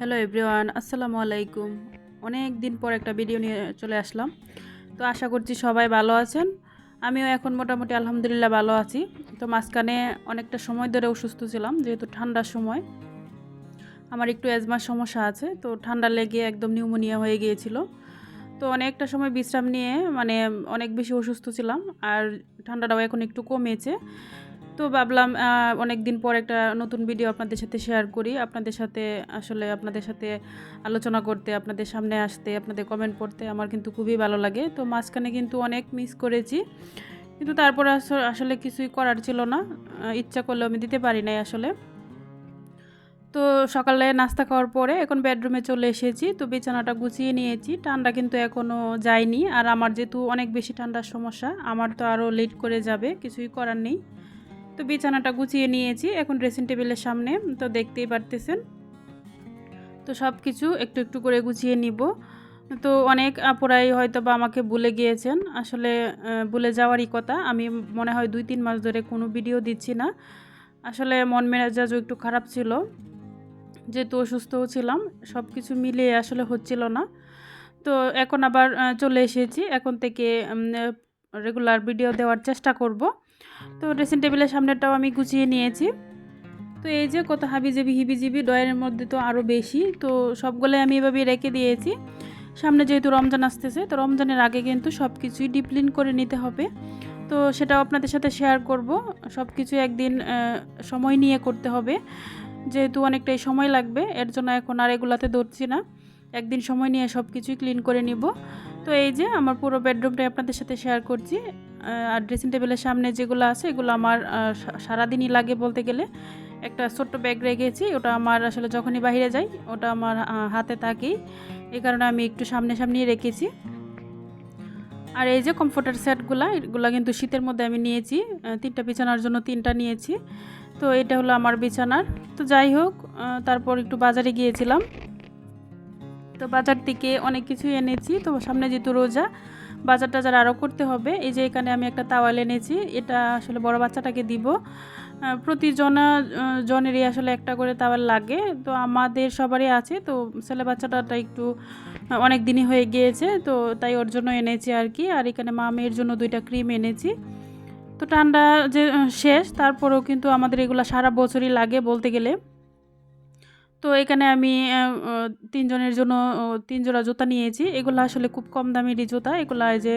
Hello everyone আসসালামু আলাইকুম অনেক দিন পর একটা ভিডিও নিয়ে চলে আসলাম। তো আশা করছি সবাই ভালো আছেন। আমিও এখন মোটামুটি আলহামদুলিল্লাহ ভালো আছি। তো মাঝখানে অনেকটা সময় ধরে অসুস্থ ছিলাম, যেহেতু ঠান্ডার সময়। আমার একটু অ্যাজমার সমস্যা আছে, তো ঠান্ডা লেগে একদম নিউমোনিয়া হয়ে গিয়েছিল। তো অনেকটা সময় বিশ্রাম নিয়ে মানে অনেক বেশি অসুস্থ ছিলাম, আর ঠান্ডাটাও এখন একটু কমেছে। তো ভাবলাম অনেক দিন পর একটা নতুন ভিডিও আপনাদের সাথে শেয়ার করি। আপনাদের সাথে আসলে আপনাদের সাথে আলোচনা করতে, আপনাদের সামনে আসতে, আপনাদের কমেন্ট পড়তে আমার কিন্তু খুবই ভালো লাগে। তো মাঝখানে কিন্তু অনেক মিস করেছি। কিন্তু তারপরে আসলে কিছুই করার ছিল না। ইচ্ছা করলেও আমি দিতে পারি নাই আসলে। তো সকালে নাস্তা খাওয়ার পরে এখন বেডরুমে চলে এসেছি। তো বিছানাটা গুছিয়ে নিয়েছি। ঠান্ডা কিন্তু এখনও যায়নি। আর আমার যেহেতু অনেক বেশি ঠান্ডার সমস্যা, আমার তো আরও লেট করে যাবে, কিছুই করার নেই। তো বিছানাটা গুছিয়ে নিয়েছি, এখন ড্রেসিং টেবিলের সামনে, তো দেখতেই পারতেছেন। তো সব কিছু একটু একটু করে গুছিয়ে নিব। তো অনেক আপুরাই হয়তো বা আমাকে ভুলে গিয়েছেন, আসলে ভুলে যাওয়ারই কথা। আমি মনে হয় দুই তিন মাস ধরে কোনো ভিডিও দিচ্ছি না। আসলে মন মেজাজও একটু খারাপ ছিল, যেহেতু অসুস্থও ছিলাম সব কিছু মিলিয়ে আসলে হচ্ছিল না। তো এখন আবার চলে এসেছি। এখন থেকে রেগুলার ভিডিও দেওয়ার চেষ্টা করব। তো ড্রেসিং টেবিলের সামনেটাও আমি গুছিয়ে নিয়েছি। তো এই যে কত হাবিজিবি, হিবিজিবি ডয়ের মধ্যে তো আরও বেশি। তো সবগুলোই আমি এভাবে রেখে দিয়েছি। সামনে যেহেতু রমজান আসতেছে, তো রমজানের আগে কিন্তু সব কিছুই ডিপ্লিন করে নিতে হবে। তো সেটাও আপনাদের সাথে শেয়ার করব। সব কিছু একদিন সময় নিয়ে করতে হবে। যেহেতু অনেকটাই সময় লাগবে, এর জন্য এখন আর এগুলাতে ধরছি না। একদিন সময় নিয়ে সব কিছুই ক্লিন করে নিব। তো এই যে আমার পুরো বেডরুমটাই আপনাদের সাথে শেয়ার করছি। আর ড্রেসিং টেবিলের সামনে যেগুলো আছে, এগুলো আমার সারাদিনই লাগে বলতে গেলে। একটা ছোট্ট ব্যাগ রেখেছি, ওটা আমার আসলে যখনই বাইরে যাই, ওটা আমার হাতে থাকেই। এই কারণে আমি একটু সামনে সামনেই রেখেছি। আর এই যে কমফোর্টার সেটগুলা এগুলো কিন্তু শীতের মধ্যে আমি নিয়েছি। তিনটা বিছানার জন্য তিনটা নিয়েছি। তো এটা হলো আমার বিছানার। তো যাই হোক তারপর একটু বাজারে গিয়েছিলাম। তো বাজার থেকে অনেক কিছুই এনেছি। তো সামনে যেহেতু রোজা, বাজার টাজার আরও করতে হবে। এই যে এখানে আমি একটা তাওয়াল এনেছি। এটা আসলে বড় বাচ্চাটাকে দিব। প্রতি জনা জনেরই আসলে একটা করে তাওয়াল লাগে। তো আমাদের সবারই আছে। তো ছেলে বাচ্চাটা একটু অনেক দিনই হয়ে গিয়েছে। তো তাই ওর জন্য এনেছি আর কি। আর এখানে মা মেয়ের জন্য দুইটা ক্রিম এনেছি। তো ঠান্ডা যে শেষ। তারপরেও কিন্তু আমাদের এগুলো সারা বছরই লাগে বলতে গেলে। তো এখানে আমি তিনজনের জন্য তিন জোড়া জুতা নিয়েছি। এগুলো আসলে খুব কম দামেরই জুতা। এগুলো যে,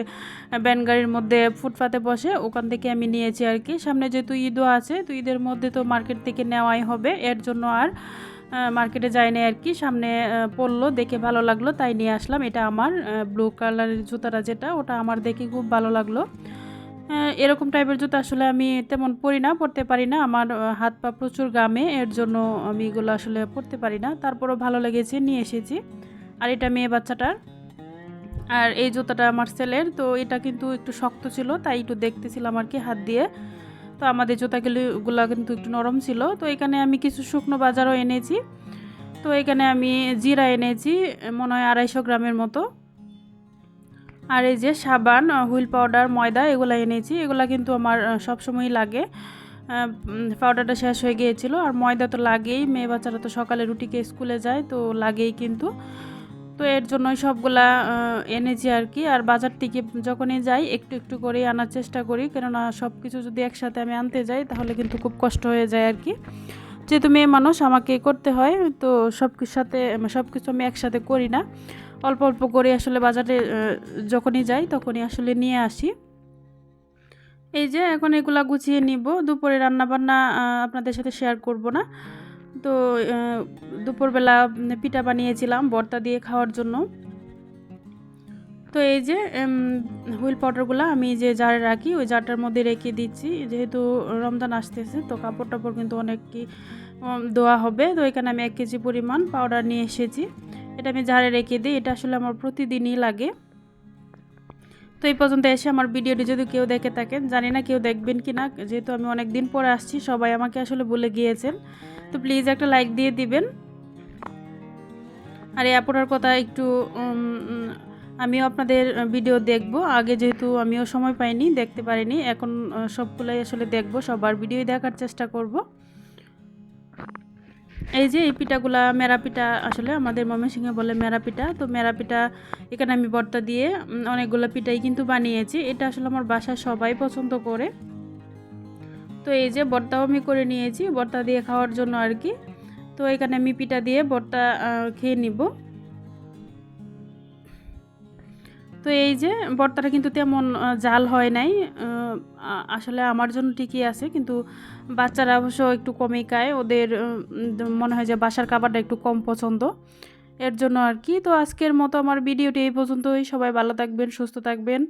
ব্যান গাড়ির মধ্যে ফুটপাতে বসে ওখান থেকে আমি নিয়েছি আর কি। সামনে যেহেতু ঈদও আছে, তো ঈদের মধ্যে তো মার্কেট থেকে নেওয়াই হবে। এর জন্য আর মার্কেটে যায়নি আর কি। সামনে পড়ল, দেখে ভালো লাগল, তাই নিয়ে আসলাম। এটা আমার ব্লু কালারের জুতাটা যেটা, ওটা আমার দেখে খুব ভালো লাগল। এরকম টাইপের জুতো আসলে আমি তেমন পরি না, পরতে পারি না। আমার হাত পা প্রচুর গামে এর জন্য আমি এগুলো আসলে পরতে পারি না। তারপরও ভালো লেগেছে, নিয়ে এসেছি। আর এটা মেয়ে বাচ্চাটার। আর এই জুতাটা আমার ছেলের, তো এটা কিন্তু একটু শক্ত ছিল, তাই একটু দেখতেছিলাম আর কি হাত দিয়ে। তো আমাদের জুতাগুলো কিন্তু একটু নরম ছিল। তো এখানে আমি কিছু শুকনো বাজারও এনেছি। তো এখানে আমি জিরা এনেছি, মনে হয় আড়াইশো গ্রামের মতো। আর এই যে সাবান হুইল পাউডার, ময়দা, এগুলো এনেছি। এগুলো কিন্তু আমার সবসময়ই লাগে। পাউডারটা শেষ হয়ে গিয়েছিল। আর ময়দা তো লাগেই। মেয়ে বাচ্চারা তো সকালে রুটিকে স্কুলে যায়, তো লাগেই কিন্তু। তো এর জন্যই সবগুলা এনেছি আর কি। আর বাজার থেকে যখনই যাই, একটু একটু করেই আনার চেষ্টা করি। কেননা সব কিছু যদি একসাথে আমি আনতে যাই, তাহলে কিন্তু খুব কষ্ট হয়ে যায় আর কি। যেহেতু মেয়ে মানুষ, আমাকে করতে হয়। তো সব কিছুর সাথে সব কিছু আমি একসাথে করি না। অল্প অল্প করে আসলে বাজারে যখনই যাই তখনই আসলে নিয়ে আসি। এই যে এখন এগুলা গুছিয়ে নিব। দুপুরে রান্নাবান্না আপনাদের সাথে শেয়ার করব না। তো দুপুরবেলা পিঠা বানিয়েছিলাম বর্তা দিয়ে খাওয়ার জন্য। তো এই যে হুইল পাউডারগুলো আমি যে জারে রাখি, ওই জারটার মধ্যে রেখে দিচ্ছি। যেহেতু রমজান আসতেছে, তো কাপড় টাপড় কিন্তু অনেক কি দোয়া হবে। তো এখানে আমি এক কেজি পরিমাণ পাউডার নিয়ে এসেছি। এটা আমি ঝাড়ে রেখে দিই, এটা আসলে আমার প্রতিদিনই লাগে। তো এই পর্যন্ত এসে আমার ভিডিওটি যদি কেউ দেখে থাকেন, জানি না কেউ দেখবেন কি না, যেহেতু আমি অনেক দিন পরে আসছি, সবাই আমাকে আসলে বলে গিয়েছেন। তো প্লিজ একটা লাইক দিয়ে দিবেন। আর এই আপুরার কথা একটু আমিও আপনাদের ভিডিও দেখব। আগে যেহেতু আমিও সময় পাইনি, দেখতে পারিনি, এখন সবগুলাই আসলে দেখব, সবার ভিডিও দেখার চেষ্টা করব। এই যে এই পিঠাগুলা, মেরা পিঠা আসলে আমাদের ময়মনসিংহে বলে মেরা পিঠা। তো মেরা পিঠা এখানে আমি বর্তা দিয়ে অনেকগুলো পিঠাই কিন্তু বানিয়েছি। এটা আসলে আমার বাসায় সবাই পছন্দ করে। তো এই যে বর্তাও আমি করে নিয়েছি বর্তা দিয়ে খাওয়ার জন্য আর কি। তো এখানে আমি পিঠা দিয়ে বর্তা খেয়ে নিব। তো এই যে বর্তাটা কিন্তু তেমন জাল হয় নাই। আসলে আমার জন্য ঠিকই আছে, কিন্তু বাচ্চারা অবশ্য একটু কমই খায়। ওদের মনে হয় যে বাসার খাবারটা একটু কম পছন্দ। এর জন্য আর কি। তো আজকের মতো আমার ভিডিওটি এই পর্যন্তই। সবাই ভালো থাকবেন, সুস্থ থাকবেন।